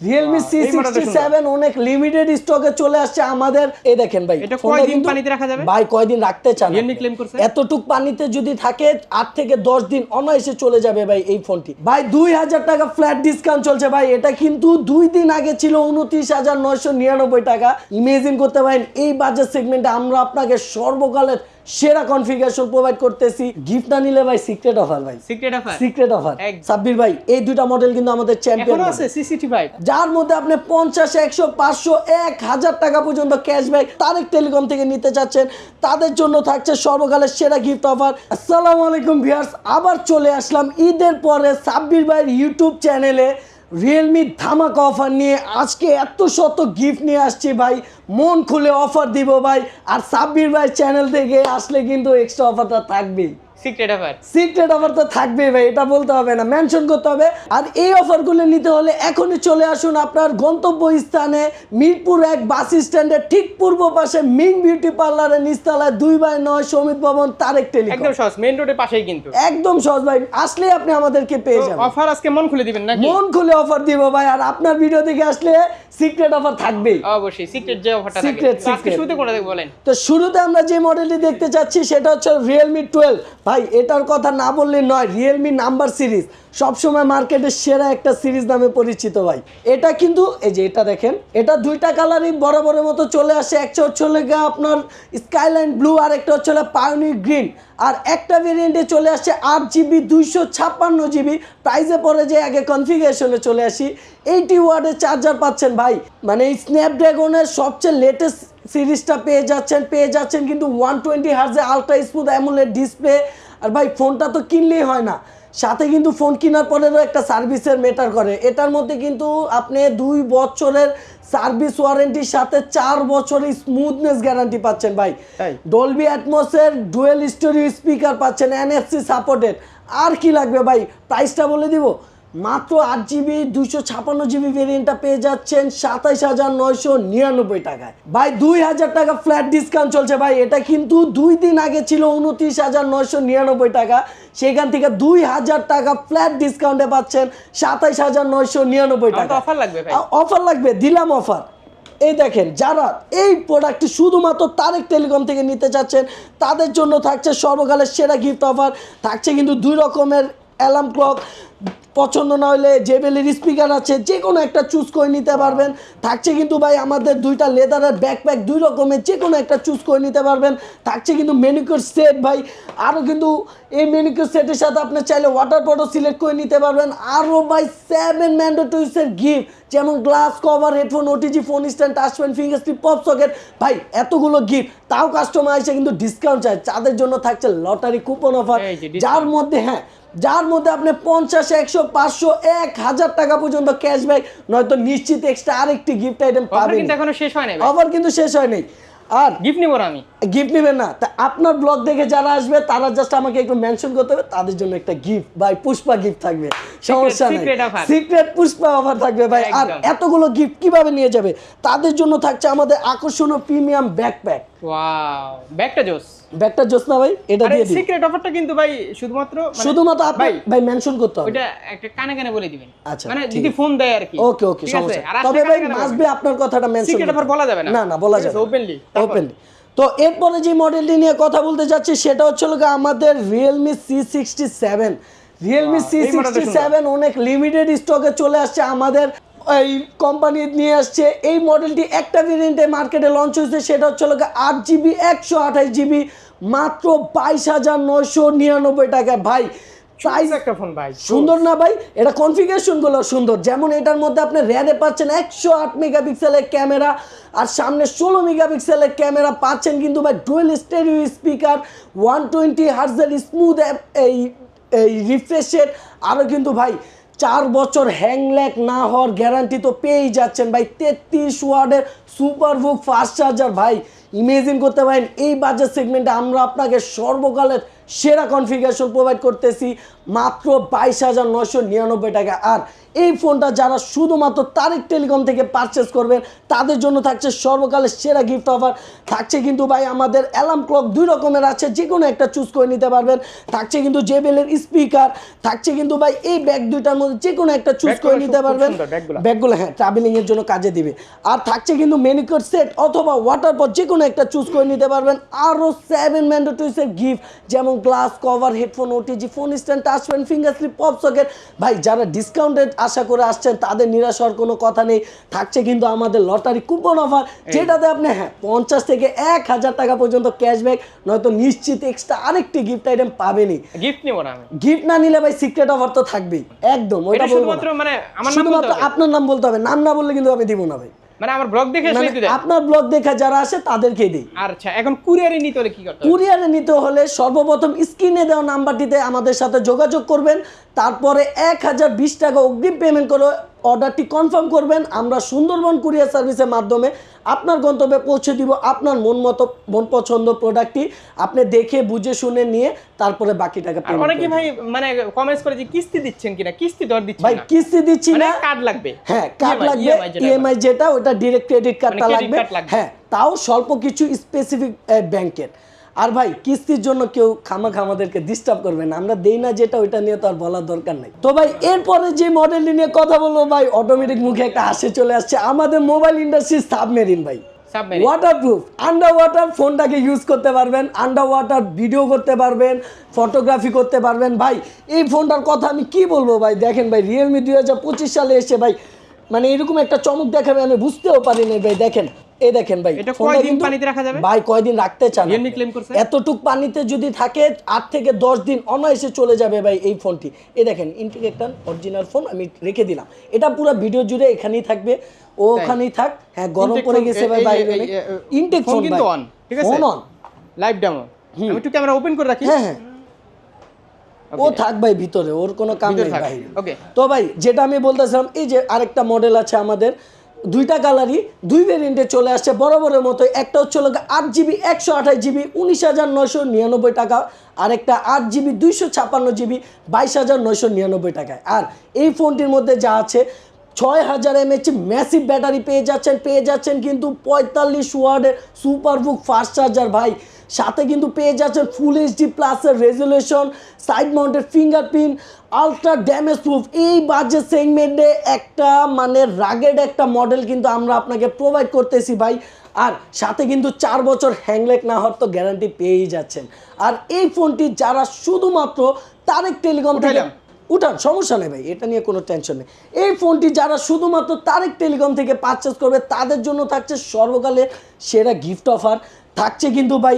Sixty seven অনেক limited স্টকে চলে আসছে আমাদের এই দেখেন ভাই এটা কয়দিন পানিতে রাখা যাবে? ভাই কয়দিন রাখতে চান Realme? করছে? এতটুক পানিতে যদি থাকে আট থেকে দশ দিন অনায়াসে চলে যাবে ভাই এই ফোনটি ভাই দুই হাজার টাকা ফ্ল্যাট ডিসকাউন্ট চলছে ভাই এটা কিন্তু দুই দিন আগে ছিল উনত্রিশ হাজার নয়শো নিরানব্বই টাকা ইমেজিন করতে পারেন এই বাজেট সেগমেন্টে আমরা আপনাকে সর্বকালের সেরা কনফিগারেশন প্রোভাইড করতেছি। গিফট না নিলে ভাই সিক্রেট অফার ভাই। Secret offer secret offer Sabbir ভাই এই দুইটা মডেল কিন্তু আমাদের চ্যাম্পিয়ন এখনও আছে সিসিটি ফাইভ যার মধ্যে আপনি পঞ্চাশ একশো পাঁচশো এক হাজার টাকা পর্যন্ত ক্যাশব্যাক তারেক টেলিকম থেকে নিতে চাচ্ছেন। তাদের জন্য থাকছে সর্বকালের সেরা গিফট অফার আসসালামু আলাইকুম ভিউয়ার্স আবার চলে আসলাম ঈদের পরে সাব্বির ভাইয়ের ইউটিউব চ্যানেলে রিয়েলমি ধামাকা অফার নিয়ে আজকে এত শত গিফট নিয়ে আসছি ভাই। মন খুলে অফার দিব ভাই। আর সাব্বির ভাই চ্যানেল থেকে আসলে কিন্তু এক্সট্রা অফারটা থাকবেই। সিক্রেট অফার সিক্রেট অফার তো থাকবেই ভাই এটা বলতে হবে না মেনশন করতে হবে। আর এই অফারগুলো নিতে হলে এখনই চলে আসুন আপনার গন্তব্য স্থানে মিরপুর এক বাস স্ট্যান্ডের ঠিক পূর্ব পাশে মিং বিউটি পার্লারের নিচতলায় দুই বাই নয় সমিত ভবন তারেক টেলিকম। একদম সহজ মেইন রোডের পাশেই কিন্তু। একদম সহজ ভাই আসলেই আপনি আমাদেরকে পেয়ে যাবেন। অফার আজকে মন খুলে দিবেন নাকি? মন খুলে অফার দিব ভাই আর আপনার ভিডিও দেখে আসলে সিক্রেট অফার থাকবেই। অবশ্যই সিক্রেট যে অফারটা থাকে। Secret, তো শুরুতে কোনটা বলেন। তো শুরুতে আমরা যে মডেলটি দেখতে চাচ্ছি সেটা হচ্ছে রিয়েলমি টুয়েলভ ভাই, এটার কথা না বললে নয় রিয়েলমি নাম্বার সিরিজ সবসময় মার্কেটের সেরা একটা সিরিজ নামে পরিচিত ভাই। এটা কিন্তু, এই যে এটা দেখেন, এটা দুইটা কালারই বরাবরের মতো চলে আসে, একটা হচ্ছে আপনার স্কাইলাইন ব্লু আর একটা হচ্ছে হলো পায়োনিক গ্রিন আর একটা ভেরিয়েন্টে চলে আসছে আট জিবি দুইশো ছাপ্পান্ন জিবি প্রাইসে পরে যে আগে কনফিগারেশনে চলে আসি। এইটি ওয়ার্ডের চার্জার পাচ্ছেন ভাই। মানে এই স্ন্যাপড্রাগনের সবচেয়ে লেটেস্ট সিরিজটা পেয়ে যাচ্ছেন পেয়ে যাচ্ছেন কিন্তু one twenty hertz ultra smooth AMOLED display আর ভাই ফোনটা তো কিনলেই হয় না। সাথে কিন্তু ফোন কেনার পরেরও একটা সার্ভিসের মেটার করে। এটার মধ্যে কিন্তু আপনি দুই বছরের সার্ভিস ওয়ারেন্টির সাথে চার বছরের স্মুথনেস গ্যারান্টি পাচ্ছেন ভাই? ডলবি অ্যাটমসের ডুয়েল স্টোরি স্পিকার পাচ্ছেন এনএফসি সাপোর্টেড আর কি লাগবে ভাই? প্রাইসটা বলে দিব। মাত্র আট জিবি দুইশো ছাপান্ন জিবি ভেরিয়েন্টটা পেয়ে যাচ্ছেন সাতাইশ হাজার নয়শো নিরানব্বই টাকায়। ভাই দুই হাজার টাকা ফ্ল্যাট ডিসকাউন্ট চলছে ভাই। এটা কিন্তু দুই দিন আগে ছিল উনত্রিশ হাজার নয়শো নিরানব্বই টাকা। সেখান থেকে দুই হাজার টাকা ফ্ল্যাট ডিসকাউন্টে পাচ্ছেন সাতাইশ হাজার নয়শো নিরানব্বই টাকা অফার লাগবে অফার লাগবে দিলাম অফার এই দেখেন যারা এই প্রোডাক্টটি শুধুমাত্র তারেক টেলিকম থেকে নিতে চাচ্ছেন তাদের জন্য থাকছে সর্বকালের সেরা গিফট অফার থাকছে কিন্তু দুই রকমের অ্যালার্ম ক্লক পছন্দ না হলে জেবেলের স্পিকার আছে যে কোনো একটা চুজ করে নিতে পারবেন। থাকছে কিন্তু ভাই আমাদের দুইটা লেদারের ব্যাকপ্যাক দুই রকমের যে কোনো একটা চুজ করে নিতে পারবেন। থাকছে কিন্তু মেনিকিউর সেট ভাই। আরও কিন্তু এই মেনিকিউর সেটের সাথে আপনি চাইলে ওয়াটার বটল সিলেক্ট করে নিতে পারবেন। আরও ভাই সেভেন ম্যান্ডেটরিসের গিফট যেমন glass cover headphone OTG phone stand touch pen finger slip pop socket ভাই এতগুলো গিফট তাও কাস্টমার এসে কিন্তু ডিসকাউন্ট চায়। তাদের জন্য থাকছে লটারি কুপন অফার। যার মধ্যে হ্যাঁ যার মধ্যে আপনি পঞ্চাশ একশো পাঁচশো এক হাজার টাকা পর্যন্ত ক্যাশব্যাক নয়তো নিশ্চিত এক্সট্রা আরেকটি গিফট আইটেম পাবেন। কিন্তু এখনও শেষ হয় নাই অফার কিন্তু শেষ হয়নি আর গিফট নিব না আমি। গিফট নেবেন না। তা আপনার ব্লগ দেখে যারা আসবে তারা জাস্ট আমাকে একটু মেনশন করতে হবে তাদের জন্য একটা গিফট ভাই পুষ্পা গিফট থাকবে। সমস্যা নেই। সিক্রেট পুষ্পা অফার থাকবে ভাই। আর এতগুলো গিফট কীভাবে নিয়ে যাবে? তাদের জন্য থাকছে আমাদের আকর্ষণীয় প্রিমিয়াম ব্যাকপ্যাক ওয়াও ব্যাগটা জোস ব্যাগটা জোসনা ভাই এটা দিয়ে দিই সিক্রেট অফারটা কিন্তু ভাই শুধুমাত্র মানে- শুধুমাত্র আপনি ভাই ভাই মেনশন করতে হবে। ওইটা একটা কানে কানে বলে দিবেন। আচ্ছা, মানে যদি ফোন দেয় আর কি। ওকে ওকে সমস্যা আর নেই। আসলে তবে ভাই কানে কানে মাসবে আপনার কথাটা মেনশন সিক্রেট অফার বলা যাবে না। না না বলা যাবে আছে, ওপেনলি তো এরপরে যে মডেলটি নিয়ে কথা বলতে যাচ্ছি সেটা হচ্ছে আমাদের Realme C sixty seven Realme C sixty seven অনেক লিমিটেড স্টকে চলে আসছে আমাদের এই কোম্পানি নিয়ে আসছে। এই মডেলটি একটা ভেরিয়েন্টে মার্কেটে লঞ্চ হয়েছে সেটা হচ্ছে গিয়ে আট জিবি একশো আঠাশ জিবি মাত্র বাইশ হাজার নয়শো নিরানব্বই টাকায়। ভাই প্রাইস একটা ফোন ভাই সুন্দর না ভাই? এটা কনফিগারেশনগুলো সুন্দর। যেমন এটার মধ্যে আপনি র্যাডে পাচ্ছেন একশো আট মেগাপিক্সেলের ক্যামেরা আর সামনে ষোলো মেগাপিক্সেলের ক্যামেরা পাচ্ছেন কিন্তু ভাই dual stereo speaker one twenty হার্জের smooth এই এই রিফ্রেশের আরও কিন্তু ভাই চার বছর হ্যাংল্যাক না হওয়ার গ্যারান্টি তো পেয়েই যাচ্ছেন ভাই। তেত্রিশ ওয়ার্ডের সুপার বুক ফাস্ট চার্জার ভাই। ইমেজিন করতে পারেন, এই বাজার সেগমেন্টে আমরা আপনাকে সর্বকালের সেরা কনফিগারেশন প্রোভাইড করতেছি। মাত্র বাইশ হাজার নশো নিরানব্বই টাকা। আর এই ফোনটা যারা শুধুমাত্র তারেক টেলিকম থেকে পারচেস করবেন তাদের জন্য থাকছে সর্বকালের সেরা গিফট অফার থাকছে কিন্তু ভাই আমাদের অ্যালার্ম ক্লক দুই রকমের আছে যে কোনো একটা চুজ করে নিতে পারবেন। থাকছে কিন্তু জেবেলের স্পিকার থাকছে কিন্তু ভাই এই ব্যাগ দুইটার মধ্যে যে কোনো একটা চুজ করে নিতে পারবেন। ব্যাগগুলো। হ্যাঁ ট্রাভেলিংয়ের জন্য কাজে দিবে। আর থাকছে কিন্তু মেনিকোর সেট অথবা ওয়াটার পট যে কোনো একটা চুজ করে নিতে পারবেন। আরও সেভেন ম্যান্ডেটরিসের গিফট যেমন glass cover headphone OTG phone stand touch pen finger slip pop socket ভাই যারা ডিসকাউন্টেড আশা করে আসছেন তাদের নিরাশ হওয়ার কোনো কথা নেই। থাকছে কিন্তু আমাদের লটারি কুপন অফার যেটাতে আপনি হ্যাঁ পঞ্চাশ থেকে এক হাজার টাকা পর্যন্ত ক্যাশব্যাক নয়তো নিশ্চিত এক্সট্রা আরেকটি গিফট আইটেম পাবেনি গিফট নিব না আমি। গিফট না নিলে ভাই সিক্রেট অফার তো থাকবেই। একদম ওইটা বলব শুধুমাত্র মানে আমার নাম শুধুমাত্র আপনার নাম বলতে হবে নাম না বললে কিন্তু আমি দিব না ভাই। মানে আমার ব্লগ দেখে মানে আপনার ব্লগ দেখা যারা আসে তাদেরকেই দিই। আচ্ছা এখন কুরিয়ারে নিতে হলে কি করতে কুরিয়ারে নিতে হলে সর্বপ্রথম স্ক্রিনে দেওয়া নাম্বারটিতে আমাদের সাথে যোগাযোগ করবেন তারপরে এক হাজার বিশ টাকা অগ্রিম পেমেন্ট করে অর্ডারটি কনফার্ম করবেন। আমরা সুন্দরবন কুরিয়ার সার্ভিসের মাধ্যমে আপনার গন্তব্যে পৌঁছে দিব আপনার মন মতো মন পছন্দ প্রোডাক্টটি আপনি দেখে বুঝে শুনে নিয়ে তারপরে বাকি টাকা অনেকে ভাই মানে কমেন্টস করে যে কিস্তি দিচ্ছেন কিনা কিস্তি দর দিচ্ছেন ভাই কিস্তি দিচ্ছি মানে না। কার্ড লাগবে। হ্যাঁ কার্ড লাগবে ইএমআই যেটা ওটা ডিরেক্ট ক্রেডিট কার্ডটা লাগবে। লাগবে। হ্যাঁ তাও স্বল্প কিছু স্পেসিফিক ব্যাংকের আর ভাই কিস্তির জন্য কেউ খামাখা আমাদেরকে ডিস্টার্ব করবে না। আমরা দেই না যেটা ওইটা নিয়ে তো আর বলার দরকার নাই। তো ভাই এরপরে যে মডেলটি নিয়ে কথা বলব ভাই অটোমেটিক মুখে একটা হাসি চলে আসছে। আমাদের মোবাইল ইন্ডাস্ট্রির সাবমেরিন ভাই। ওয়াটারপ্রুফ আন্ডার ওয়াটার ফোনটাকে ইউজ করতে পারবেন আন্ডার ওয়াটার ভিডিও করতে পারবেন ফটোগ্রাফি করতে পারবেন। ভাই এই ফোনটার কথা আমি কি বলব ভাই? দেখেন ভাই রিয়েলমি দুই হাজার পঁচিশ সালে এসে ভাই মানে এরকম একটা চমক দেখাবে আমি বুঝতেও পারিনি ভাই দেখেন। এই দেখেন ভাই এটা কয়দিন পানিতে রাখা যাবে? ভাই কয়দিন রাখতে চান? করছে? এতটুক পানিতে যদি থাকে থেকে দশ দিন অনায়াসে চলে যাবে ভাই এই ফোনটি। এই দেখেন ইন্টিগ্রেটার অরিজিনাল ফোন আমি রেখে দিলাম। এটা পুরো ভিডিও জুড়ে এখানেই থাকবে ও ওখানেই থাক। হ্যাঁ গরম পড়ে গেছে ভাই এই- ইনটেক ফোন কিন্তু on, ঠিক আছে? ফোন অন লাইভ ডেমো আমি একটু ক্যামেরা ওপেন করে রাখি। হ্যাঁ হ্যাঁ। ও থাক ভাই ভিতরে ওর কোনো কাম নেই বাইরে তো ভাই যেটা আমি বলতেছিলাম এই যে আরেকটা মডেল আছে আমাদের দুইটা কালারই দুই ভেরিয়েন্টে চলে আসছে বরাবরের মতো একটা হচ্ছে হলো আট জিবি একশো আঠাশ জিবি উনিশ হাজার নয়শো নিরানব্বই টাকা। আট জিবি দুইশো ছাপ্পান্ন জিবি বাইশ হাজার নয়শো নিরানব্বই টাকায়। আর এই ফোনটির মধ্যে যা আছে, ছয় হাজার এমএচ ম্যাসিভ ব্যাটারি পেয়ে যাচ্ছেন পেয়ে যাচ্ছেন কিন্তু পঁয়তাল্লিশ ওয়ার্ডের সুপারবুক ফাস্ট চার্জার ভাই। সাথে কিন্তু পেয়ে যাচ্ছেন ফুল এইচডি প্লাসের resolution side mounted fingerprint ultra damage proof এই বাজেট সেগমেন্টে একটা মানে রাগেড একটা মডেল কিন্তু আমরা আপনাকে প্রোভাইড করতেছি ভাই। আর সাথে কিন্তু চার বছর হ্যাংলেক না হওয়ার তো গ্যারান্টি পেয়েই যাচ্ছেন। আর এই ফোনটি যারা শুধুমাত্র তারেক টেলিকম থেকে উঠান সমস্যা নেই ভাই এটা নিয়ে কোনো টেনশন নেই। এই ফোনটি যারা শুধুমাত্র তারেক টেলিকম থেকে পারচেস করবে তাদের জন্য থাকছে সর্বকালে সেরা গিফট অফার থাকছে কিন্তু ভাই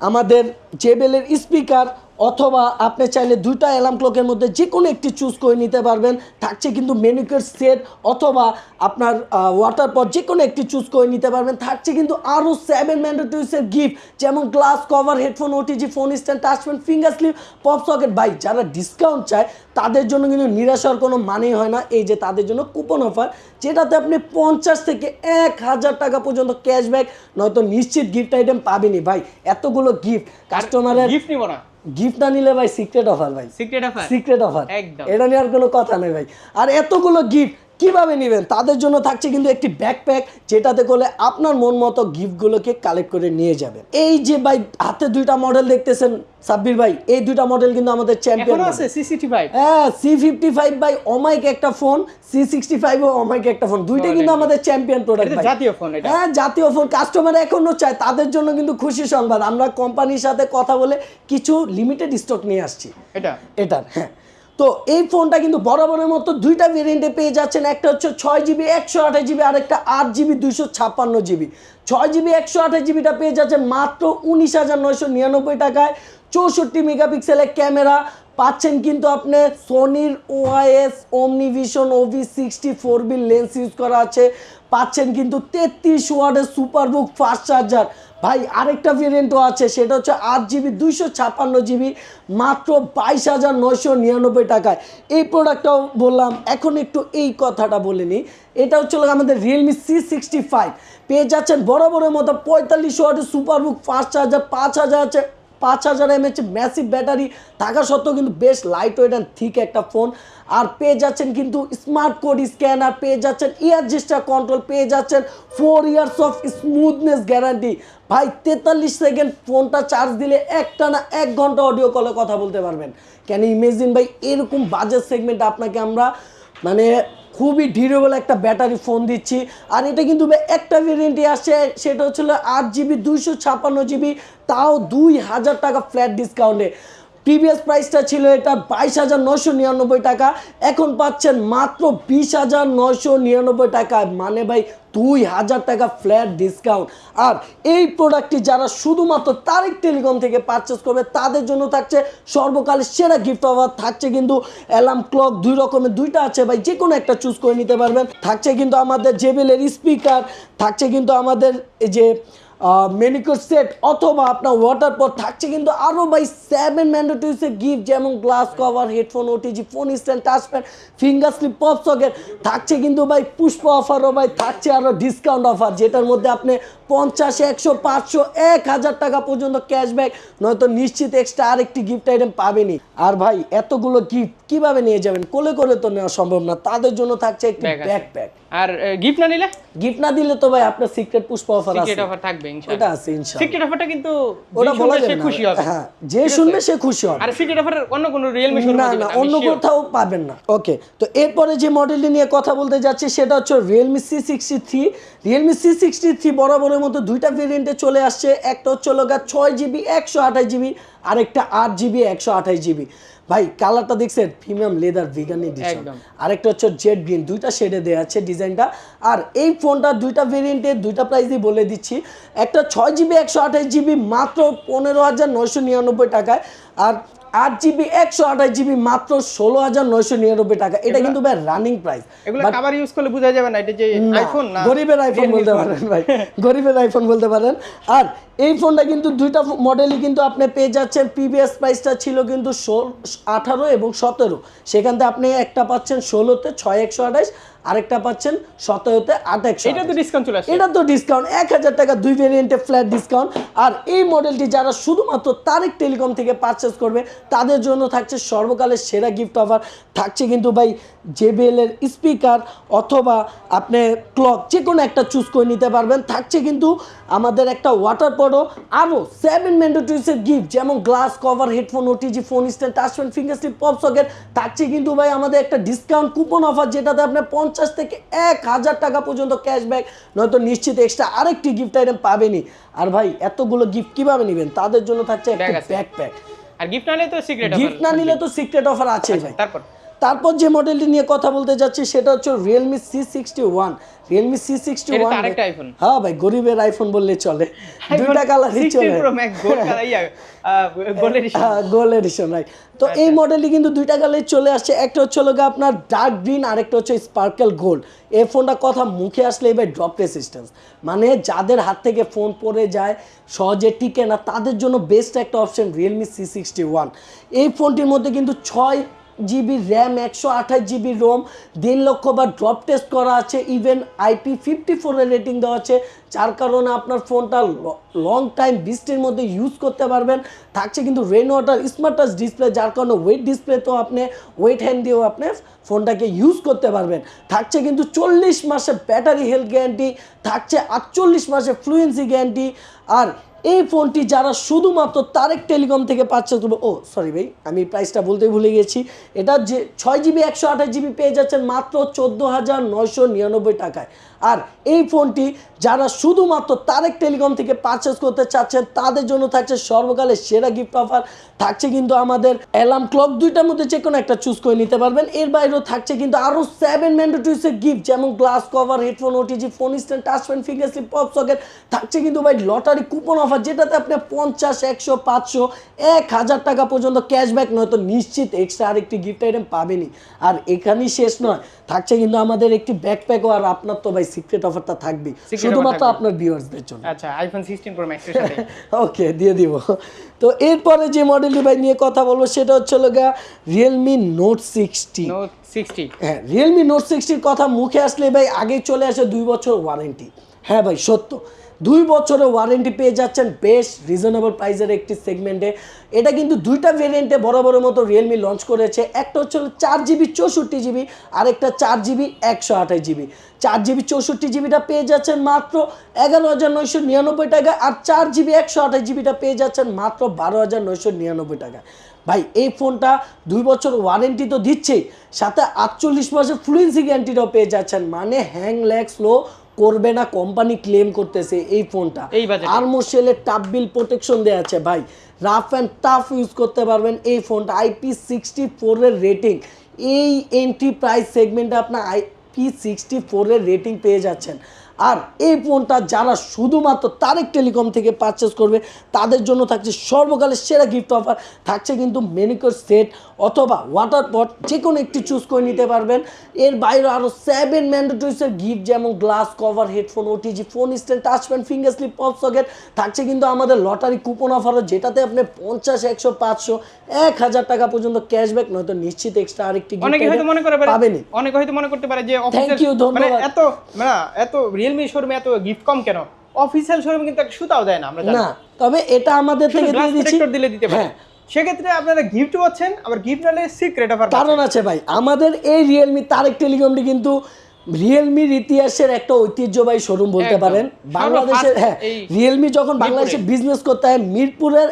আমাদের জেবেলের স্পিকার অথবা আপনি চাইলে দুইটা অ্যালার্ম ক্লকের মধ্যে যে কোনো একটি চুজ করে নিতে পারবেন। থাকছে কিন্তু মেনুকের সেট অথবা আপনার ওয়াটার পট যে কোনো একটি চুজ করে নিতে পারবেন। থাকছে কিন্তু আরও সেভেন ম্যান্ডেটরিসের গিফট যেমন glass cover headphone OTG phone stand touch pen finger slip pop socket ভাই, যারা ডিসকাউন্ট চায়, তাদের জন্য কিন্তু নিরাশ হওয়ার কোনো মানেই হয় না। এই যে তাদের জন্য কুপন অফার যেটাতে আপনি পঞ্চাশ থেকে এক হাজার টাকা পর্যন্ত ক্যাশব্যাক নয়তো নিশ্চিত গিফট আইটেম পাবেনই। ভাই, এতগুলো গিফট কাস্টমারের গিফট নিব না। গিফট না নিলে ভাই সিক্রেট অফার ভাই। সিক্রেট অফার সিক্রেট অফার একদম। এটা নিয়ে আর কোনো কথা নেই ভাই। আর এতগুলো গিফট কীভাবে নেবেন? তাদের জন্য থাকছে কিন্তু একটি ব্যাকপ্যাক যেটাতে করে আপনার মন মতো গিফটগুলোকে কালেক্ট করে নিয়ে যাবেন এই যে ভাই হাতে দুইটা মডেল দেখতেছেন সাব্বির ভাই এই দুইটা মডেল কিন্তু আমাদের চ্যাম্পিয়ন এখনও আছে? সিসিটি ফাইভ হ্যাঁ সি ফিফটি ফাইভ বাই অমাইক একটা ফোন সি সিক্সটি ফাইভ ও অমাইক একটা ফোন দুইটাই কিন্তু আমাদের চ্যাম্পিয়ন প্রোডাক্ট ভাই। জাতীয় ফোন এটা। হ্যাঁ জাতীয় ফোন কাস্টমার এখনও চায় তাদের জন্য কিন্তু খুশি সংবাদ। আমরা কোম্পানির সাথে কথা বলে কিছু লিমিটেড স্টক নিয়ে আসছি। এটা। এটার হ্যাঁ। তো এই ফোনটা কিন্তু বরাবরের মতো দুইটা ভেরিয়েন্টে পেয়ে যাচ্ছেন। একটা হচ্ছে ছয় জিবি একশো আঠাশ জিবি আর একটা আট জিবি দুইশো ছাপ্পান্ন জিবি ছয় জিবি একশো আঠাশ জিবিটা পেয়ে যাচ্ছে মাত্র উনিশ হাজার নয়শো নিরানব্বই টাকায়। চৌষট্টি মেগাপিক্সেলের ক্যামেরা পাচ্ছেন কিন্তু আপনি সোনির OIS OmniVision OV sixty four B lens use করা আছে। পাচ্ছেন কিন্তু তেত্রিশ ওয়ার্ডের সুপারবুক ফাস্ট চার্জার। ভাই, আরেকটা ভেরিয়েন্টও আছে, সেটা হচ্ছে আট জিবি দুইশো ছাপ্পান্ন জিবি মাত্র বাইশ হাজার নয়শো নিরানব্বই টাকায়। এই প্রোডাক্টটাও বললাম, এখন একটু এই কথাটা বলে নিই। এটা হচ্ছে আমাদের রিয়েলমি সি সিক্সটি ফাইভ পেয়ে যাচ্ছেন বরাবরের মতো পঁয়তাল্লিশ ওয়াটের সুপারবুক ফাস্ট চার্জার, পাঁচ হাজার আছে পাঁচ হাজার এমএচ ম্যাসিভ ব্যাটারি থাকা সত্ত্বেও কিন্তু বেশ লাইট ওয়েট অ্যান্ড থিক একটা ফোন আর পেয়ে যাচ্ছেন কিন্তু স্মার্ট কোড স্ক্যানার পেয়ে যাচ্ছেন ইয়ার জিস্টার কন্ট্রোল পেয়ে যাচ্ছেন four years of smoothness guarantee ভাই, তেতাল্লিশ সেকেন্ড ফোনটা চার্জ দিলে একটা না এক ঘণ্টা অডিও কলে কথা বলতে পারবেন। কেন ইমেজিন ভাই, এরকম বাজেট সেগমেন্ট আপনাকে আমরা মানে খুবই ডিউরেবল একটা ব্যাটারি ফোন দিচ্ছি। আর এটা কিন্তু একটা ভেরিয়েন্টে আসছে, সেটা হচ্ছিল আট জিবি দুইশো ছাপান্ন জিবি তাও দুই হাজার টাকা ফ্ল্যাট ডিসকাউন্টে প্রিভিয়াস প্রাইসটা ছিল এটা বাইশ হাজার নশো নিরানব্বই টাকা। এখন পাচ্ছেন মাত্র বিশ হাজার নশো নিরানব্বই টাকা। মানে ভাই দুই হাজার টাকা ফ্ল্যাট ডিসকাউন্ট। আর এই প্রোডাক্টটি যারা শুধুমাত্র তারিক টেলিকম থেকে পারচেস করবে, তাদের জন্য থাকছে সর্বকালের সেরা গিফট অফার থাকছে কিন্তু অ্যালার্ম ক্লক দুই রকমের, দুইটা আছে ভাই যে কোনো একটা চুজ করে নিতে পারবেন। থাকছে কিন্তু আমাদের জেবেলের স্পিকার থাকছে কিন্তু আমাদের এই যে মেনিকোর সেট অথবা আপনার ওয়াটার পট থাকছে কিন্তু আরও বাই সেভেন ম্যান্ডেটরিসে গিফট যেমন glass cover headphone OTG phone stand touchpad finger slip pop socket থাকছে কিন্তু ভাই পুষ্প অফারও ভাই থাকছে আরও ডিসকাউন্ট অফার যেটার মধ্যে আপনি পঞ্চাশ একশো পাঁচশো এক হাজার টাকা পর্যন্ত ক্যাশব্যাক নয়তো নিশ্চিত এক্সট্রা আরেকটি গিফট আইটেম পাবেনই। আর ভাই এতগুলো গিফট কীভাবে নিয়ে যাবেন? কোলে কোলে তো নেওয়া সম্ভব না। তাদের জন্য থাকছে একটি। ব্যাকপ্যাক আর গিফট না নিলে? গিফট না দিলে তো ভাই আপনার সিক্রেট পুষ্প অফার আছে। সিক্রেট অফার থাকবে ইনশাআল্লাহ। এটা আছে ইনশাআল্লাহ। সিক্রেট অফারটা কিন্তু ওটা বলা শুনবে সে যাবে খুশি হবে। হ্যাঁ যে শুনবে সে খুশি হবে। আর সিক্রেট অফার অন্য কোনো রিয়েলমি না না অন্য কোথাও পাবেন না। ওকে তো এরপরে যে মডেলটি নিয়ে কথা বলতে যাচ্ছি সেটা হচ্ছে Realme C sixty three Realme বরাবরের মতো দুইটা ভেরিয়েন্টে চলে আসছে। একটা হচ্ছে লগা ছয় জিবি একশো আঠাশ জিবি আরেকটা আট জিবি একশো আঠাশ জিবি ভাই কালারটা দেখছেন? প্রিমিয়াম লেদার ভিগান এডিশন একদম। আরেকটা হচ্ছে জেড গ্রিন দুইটা শেডে দেওয়া আছে ডিজাইনটা আর এই ফোনটা দুইটা ভেরিয়েন্টে দুইটা প্রাইসই বলে দিচ্ছি। একটা ছয় জিবি একশো আঠাশ জিবি মাত্র পনেরো হাজার নয়শো নিরানব্বই টাকায়। আর আট জিবি একশো আঠাশ জিবি মাত্র ষোলো হাজার নয়শো নিরানব্বই টাকা। এটা কিন্তু ভাই রানিং প্রাইস এগুলো কাবার ইউজ করলে বোঝা যাবে না এটা যে আইফোন না গরিবের আইফোন বলতে পারেন ভাই। গরিবের আইফোন বলতে পারেন। আর এই ফোনটা কিন্তু দুইটা মডেলই কিন্তু আপনি পেয়ে যাচ্ছেন। প্রিভিয়াস প্রাইসটা ছিল কিন্তু ষোল আঠারো এবং সতেরো। সেখান থেকে আপনি একটা পাচ্ছেন ষোলোতে ছয় একশো আঠাশ। আরেকটা পাচ্ছেন সতেরোতে আট একশো এটা তো ডিসকাউন্ট চলে আসছে এটা তো ডিসকাউন্ট এক হাজার টাকা দুই ভেরিয়েন্টে ফ্ল্যাট ডিসকাউন্ট আর এই মডেলটি যারা শুধুমাত্র তারেক টেলিকম থেকে পারচেস করবে তাদের জন্য থাকছে সর্বকালের সেরা গিফট অফার থাকছে কিন্তু ভাই জেবিএল এর স্পিকার অথবা আপনি ক্লক যে কোনো একটা চুজ করে নিতে পারবেন। থাকছে কিন্তু আমাদের একটা ওয়াটার পডও আরও সেভেন ম্যান্ডেটরিসের গিফট যেমন glass cover headphone OTG phone stand touch pen finger slip pop socket থাকছে কিন্তু ভাই আমাদের একটা ডিসকাউন্ট কুপন অফার যেটাতে আপনার পঞ্চাশ থেকে এক হাজার টাকা পর্যন্ত ক্যাশব্যাক নয়তো নিশ্চিত এক্সট্রা আরেকটি গিফট আইটেম পাবেনি আর ভাই এতগুলো গিফট কীভাবে নেবেন? তাদের জন্য থাকছে একটা ব্যাকপ্যাক আর গিফট না নিলে তো সিক্রেট গিফট না নিলে তো সিক্রেট অফার আছে ভাই। তারপর? তারপর যে মডেলটি নিয়ে কথা বলতে যাচ্ছি সেটা হচ্ছে Realme C sixty one Realme C sixty one হ্যাঁ ভাই গরিবের আইফোন বললে চলে। দুইটা কালারই চলে। গোল্ড এডিশন রাইট তো আচ্ছা। এই মডেলটি কিন্তু দুইটা কালার চলে আসছে। একটা হচ্ছে গিয়ে আপনার ডার্ক গ্রিন আর একটা হচ্ছে স্পার্কেল গোল্ড এই ফোনটা কথা মুখে আসলে এবার ড্রপ রেসিস্টেন্স মানে যাদের হাত থেকে ফোন পড়ে যায় সহজে টিকে না তাদের জন্য বেস্ট একটা option Realme C sixty one এই ফোনটির মধ্যে কিন্তু ছয় জিবি র্যাম, একশো আঠাশ জিবি রোম, দেড় লক্ষ বার ড্রপ টেস্ট করা আছে ইভেন আইপি ফিফটি ফোরের রেটিং দেওয়া আছে। যার কারণে আপনার ফোনটা লং টাইম বৃষ্টির মধ্যে ইউজ করতে পারবেন। থাকছে কিন্তু rain water smart touch display যার কারণে ওয়েট ডিসপ্লে তো আপনি ওয়েট হ্যান্ড দিয়েও আপনি ফোনটাকে ইউজ করতে পারবেন। থাকছে কিন্তু চল্লিশ মাসে ব্যাটারি হেলথ গ্যারান্টি থাকছে আটচল্লিশ মাসে ফ্লুয়েন্সি গ্যারান্টি আর এই ফোনটি যারা শুধুমাত্র তারেক টেলিকম থেকে পাচ্ছে করবে ও সরি ভাই, আমি প্রাইসটা বলতে ভুলে গেছি। এটা যে ছয় জিবি একশো আঠাশ জিবি পেয়ে যাচ্ছেন মাত্র চোদ্দ হাজার নয়শো নিরানব্বই টাকায়। আর এই ফোনটি যারা শুধুমাত্র তারেক টেলিকম থেকে পারচেস করতে চাচ্ছেন, তাদের জন্য থাকছে সর্বকালের সেরা গিফট অফার থাকছে কিন্তু আমাদের অ্যালার্ম ক্লক দুইটার মধ্যে যে কোনো একটা চুজ করে নিতে পারবেন। এর বাইরেও থাকছে কিন্তু আরও সেভেন ম্যান্ডেটরিসের গিফট যেমন glass cover headphone OTG phone stand touch pen finger slip pop socket থাকছে কিন্তু ভাই লটারি কুপন অফার যেটাতে আপনি পঞ্চাশ, একশো, পাঁচশো, এক হাজার টাকা পর্যন্ত ক্যাশব্যাক নয়তো নিশ্চিত এক্সট্রা আরেকটি গিফট আইটেম পাবেনই। আর এখানেই শেষ নয়, থাকছে কিন্তু আমাদের একটি ব্যাকপ্যাকও আর আপনার তো ভাই সিক্রেট অফারটা থাকবে শুধুমাত্র আপনার ভিউয়ার্সদের জন্য। আচ্ছা আইফোন 16 প্রো ম্যাক্স এর সাথে। ওকে দিয়ে দিব। তো এরপরে যে মডেলটি ভাই নিয়ে কথা বলব সেটা হচ্ছে লগা Realme Note 60 Note 60 হ্যাঁ রিয়েলমি নোট সিক্সটির কথা মুখে আসলে ভাই আগে চলে আসে দুই বছর ওয়ারেন্টি হ্যাঁ ভাই, সত্য। দুই বছরের ওয়ারেন্টি পেয়ে যাচ্ছেন বেশ রিজনেবল প্রাইসের একটি সেগমেন্টে এটা কিন্তু দুইটা ভেরিয়েন্টে বড় বড় মতো রিয়েলমি লঞ্চ করেছে। একটা হচ্ছে চার জিবি চৌষট্টি জিবি আরেকটা চার জিবি একশো আঠাশ জিবি চার জিবি চৌষট্টি জিবিটা পেয়ে যাচ্ছেন মাত্র এগারো হাজার নয়শো নিরানব্বই টাকা আর চার জিবি একশো আঠাশ জিবিটা পেয়ে যাচ্ছেন মাত্র বারো হাজার নয়শো নিরানব্বই টাকা ভাই, এই ফোনটা দুই বছর ওয়ারেন্টি তো দিচ্ছেই, সাথে আটচল্লিশ মাসের ফ্লুয়েন্সি গ্যারান্টিটাও পেয়ে যাচ্ছেন। মানে হ্যাং ল্যাগ স্লো করবে না কোম্পানি ক্লেম করতেছে এই ফোনটা budget আর্মোশেলের টাপ বিল প্রোটেকশন দেওয়া আছে ভাই। রাফ অ্যান্ড টাফ ইউজ করতে পারবেন এই ফোনটা আইপি সিক্সটি ফোরের রেটিং এই এন্ট্রি প্রাইস সেগমেন্টে আপনার আইপি সিক্সটি ফোরের রেটিং পেয়ে যাচ্ছেন। আর এই ফোনটা যারা শুধুমাত্র তারেক টেলিকম থেকে পারচেস করবে তাদের জন্য থাকছে সর্বকালের সেরা গিফট অফার থাকছে কিন্তু মেনিকোর সেট অথবা ওয়াটার পট যে কোনো একটি চুজ করে নিতে পারবেন। এর বাইরে আরও সেভেন ম্যান্ডেটরিসের গিফট যেমন glass cover headphone OTG phone stand touch finger slip pop socket থাকছে কিন্তু আমাদের লটারি কুপন অফারও যেটাতে আপনি পঞ্চাশ একশো পাঁচশো এক হাজার টাকা পর্যন্ত ক্যাশব্যাক নয়তো নিশ্চিত এক্সট্রা আরেকটি gift অনেকে হয়তো মনে করে পারে অনেকে হয়তো মনে করতে পারে যে you, মানে ধন্যবাদ। এত মানে এত রিয়েলমি শোরুমে এত গিফট কম কেন? অফিসিয়াল শোরুমে কিন্তু একটা সুতাও দেয় না আমরা জানি। না তবে এটা আমাদের থেকে দিয়ে দিচ্ছি। দিলে দিতে পারে। হ্যাঁ সেক্ষেত্রে আপনারা গিফট পাচ্ছেন আবার গিফট নালে সিক্রেট অফার কারণ আছে ভাই আমাদের এই রিয়েলমি তারেক টেলিকমটি কিন্তু রিয়েলমির ইতিহাসের একটা ঐতিহ্যবাহী শোরুম বলতে পারেন। বাংলাদেশের হ্যাঁ রিয়েলমি যখন বাংলাদেশে বিজনেস করতে হয় মিরপুরের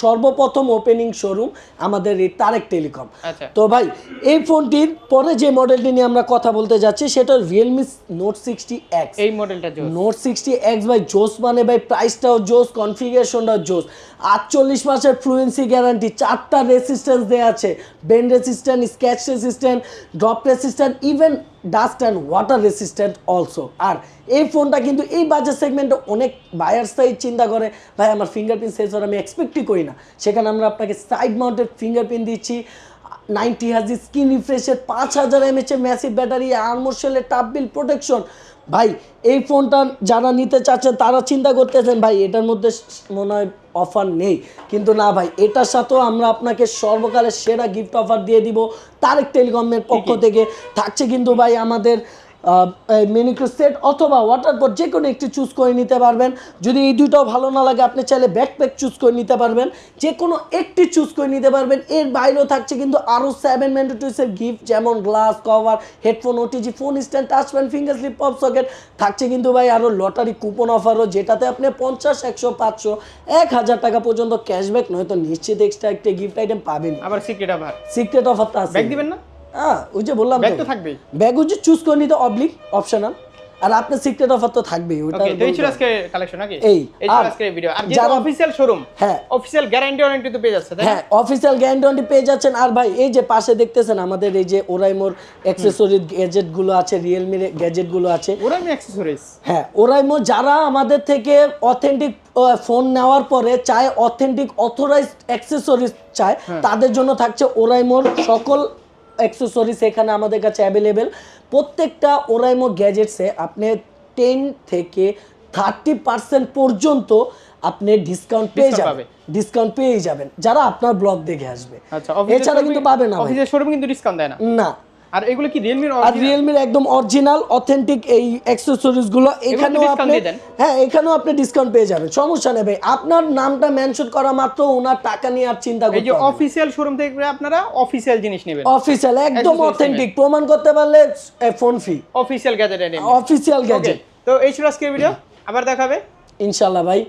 সর্বপ্রথম ওপেনিং শোরুম আমাদের এই তারেক টেলিকম আচ্ছা। তো ভাই এই ফোনটির পরে যে মডেলটি নিয়ে আমরা কথা বলতে যাচ্ছি সেটা রিয়েলমি নোট সিক্সটি এক্স এই মডেলটা জোস নোট সিক্সটি এক্স ভাই জোস মানে ভাই প্রাইসটাও জোস কনফিগারেশনটাও জোস আটচল্লিশ মাসের ফ্লুয়েন্সি গ্যারান্টি চারটা রেসিস্ট্যান্স দেওয়া আছে। Bend resistant scratch resistant drop resistant even dust and water resistant also আর এই ফোনটা কিন্তু এই বাজার সেগমেন্টে অনেক বায়ার্সটাই চিন্তা করে, ভাই, আমার ফিঙ্গারপ্রিন্ট সেন্সর আমি এক্সপেক্টই করি না। সেখানে আমরা আপনাকে সাইড মাউন্টেড ফিঙ্গারপ্রিন্ট দিচ্ছি। নাইনটি হাজি স্ক্রিন রিফ্রেশের পাঁচ হাজার এমএচের ম্যাসিভ ব্যাটারি আর্মোশেলের টাপ বিল প্রোটেকশন ভাই এই ফোনটা যারা নিতে চাচ্ছেন তারা চিন্তা করতেছেন ভাই এটার মধ্যে মনে হয় অফার নেই। কিন্তু না ভাই এটার সাথেও আমরা আপনাকে সর্বকালের সেরা গিফট অফার দিয়ে দিব। তারেক টেলিকমের পক্ষ থেকে। থাকছে কিন্তু ভাই আমাদের মেনিকো সেট অথবা ওয়াটার ওয়াটারপট যে কোনো একটি চুজ করে নিতে পারবেন। যদি এই দুইটাও ভালো না লাগে আপনি চাইলে ব্যাকপ্যাক চুজ করে নিতে পারবেন। যে কোনো একটি চুজ করে নিতে পারবেন। এর বাইরেও থাকছে কিন্তু আরও সেভেন ম্যান্ডেটরিসের গিফট যেমন glass cover headphone OTG phone stand touch pen finger slip pop socket থাকছে কিন্তু ভাই আরও লটারি কুপন অফারও যেটাতে আপনি পঞ্চাশ একশো পাঁচশো এক হাজার টাকা পর্যন্ত ক্যাশব্যাক নয়তো নিশ্চিত এক্সট্রা একটা গিফট আইটেম পাবেন আবার সিক্রেট অফার সিক্রেট অফারটা আছে। ব্যাগ দিবেন না? হ্যাঁ ওই যে বললাম ব্যাগ তো থাকবেই। ব্যাগ হচ্ছে চুজ করে নিতে অবলিক অপশনাল আর আপনার সিক্রেট অফার তো থাকবেই ওটা এই ছিল আজকে কালেকশন নাকি? এই, এই ছিল আজকে ভিডিও আর যারা- অফিসিয়াল শোরুম হ্যাঁ। অফিসিয়াল গ্যারান্টি ওয়ারেন্টি তো পেয়ে যাচ্ছে হ্যাঁ অফিসিয়াল গ্যারান্টি পেয়ে যাচ্ছেন। আর ভাই এই যে পাশে দেখতেছেন আমাদের এই যে ওরাইমোর অ্যাক্সেসরি গ্যাজেটগুলো আছে রিয়েলমির গ্যাজেটগুলো আছে। ওরা আমি অ্যাক্সেসরিজ হ্যাঁ ওরাইমো যারা আমাদের থেকে অথেন্টিক ফোন নেওয়ার পরে চায় অথেন্টিক অথরাইজ অ্যাক্সেসরিজ চায় হ্যাঁ। তাদের জন্য থাকছে ওরাইমোর সকল অ্যাক্সেসরিজ এখানে আমাদের কাছে অ্যাভেলেবেল প্রত্যেকটা ওরাইমো গ্যাজেটসে আপনি টেন থেকে থার্টি পার্সেন্ট পর্যন্ত আপনি ডিসকাউন্ট পেয়ে যাবেন। ডিসকাউন্ট পেয়ে যাবেন। যারা আপনার ব্লগ দেখে আসবে। আচ্ছা এছাড়া কিন্তু পাবে না কিন্তু ডিসকাউন্ট দেয় না। না। আর এগুলো কি রিয়েলমির আর রিয়েলমির একদম অরিজিনাল অথেন্টিক এই অ্যাক্সেসরিজগুলো এখানেও আপনি হ্যাঁ এখানেও আপনি ডিসকাউন্ট পেয়ে যাবেন। সমস্যা নেই ভাই। আপনার নামটা মেনশন করা মাত্র ওনার টাকা নিয়ে আর চিন্তা এই যে করতে অফিসিয়াল শোরুম থেকে আপনারা অফিসিয়াল জিনিস নেবেন। অফিসিয়াল একদম অথেন্টিক প্রমাণ করতে পারলে phone fee official gadget official gadget তো এই ছিল আজকের ভিডিও আবার দেখাবে ইনশাল্লাহ ভাই।